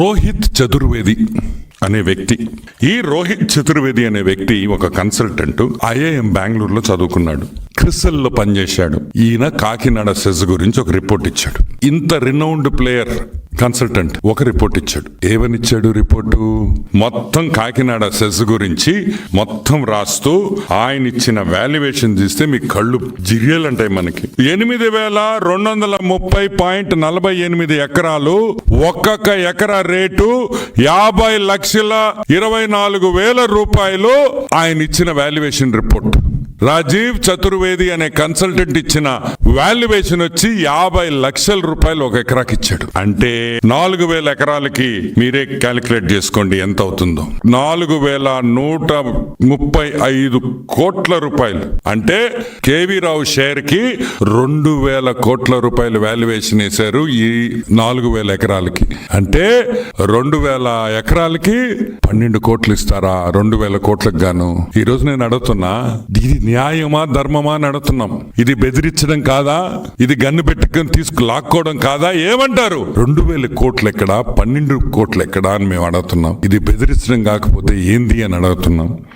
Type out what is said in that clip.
రోహిత్ చతుర్వేది అనే వ్యక్తి. ఈ రోహిత్ చతుర్వేది అనే వ్యక్తి ఒక కన్సల్టెంట్ ఐఏఎం బెంగళూరులో చదువుకున్నాడు. క్రిసల్లో పనిచేశాడు. ఈయన కాకినాడ సెజ్ గురించి ఒక రిపోర్ట్ ఇచ్చాడు. ఇంత రినౌండ్ ప్లేయర్ కన్సల్టెంట్ ఒక రిపోర్ట్ ఇచ్చాడు. ఏమనిచ్చాడు రిపోర్టు మొత్తం కాకినాడ సెస్ గురించి మొత్తం రాస్తూ ఆయన ఇచ్చిన వాల్యుయేషన్ తీస్తే మీ కళ్ళు జిరియలంటాయి మనకి. ఎనిమిది వేల రెండు వందల ముప్పై పాయింట్ నలభై ఎనిమిది ఎకరాలు ఒక్కొక్క ఎకరా రేటు యాభై లక్షల ఇరవై నాలుగు వేల రూపాయలు ఆయన ఇచ్చిన వాల్యుయేషన్ రిపోర్ట్ రాజీవ్ చతుర్వేది అనే కన్సల్టెంట్ ఇచ్చిన వాల్యుయేషన్ వచ్చి యాభై లక్షల రూపాయలు ఒక ఎకరాకి ఇచ్చాడు. అంటే నాలుగు వేల ఎకరాలకి మీరే క్యాలిక్యులేట్ చేసుకోండి ఎంత అవుతుందో. నాలుగు వేల నూట ముప్పై ఐదు కోట్ల రూపాయలు. అంటే కేవీ రావు షేర్కి రెండు వేల కోట్ల రూపాయలు వాల్యుయేషన్ వేశారు ఈ నాలుగు వేల ఎకరాలకి. అంటే రెండు వేల ఎకరాలకి పన్నెండు కోట్లు ఇస్తారా? రెండు వేల కోట్లకు గాను. ఈ రోజు నేను అడుగుతున్నా దీని న్యాయమా ధర్మమా అని అడుగుతున్నాం. ఇది బెదిరించడం కాదా? ఇది గన్ను పెట్టుకొని తీసుకు లాక్కోవడం కాదా? ఏమంటారు? రెండు వేల కోట్లు ఎక్కడా? పన్నెండు కోట్లు ఎక్కడా అని మేము అడుగుతున్నాం. ఇది బెదిరించడం కాకపోతే ఏంది అని అడుగుతున్నాం.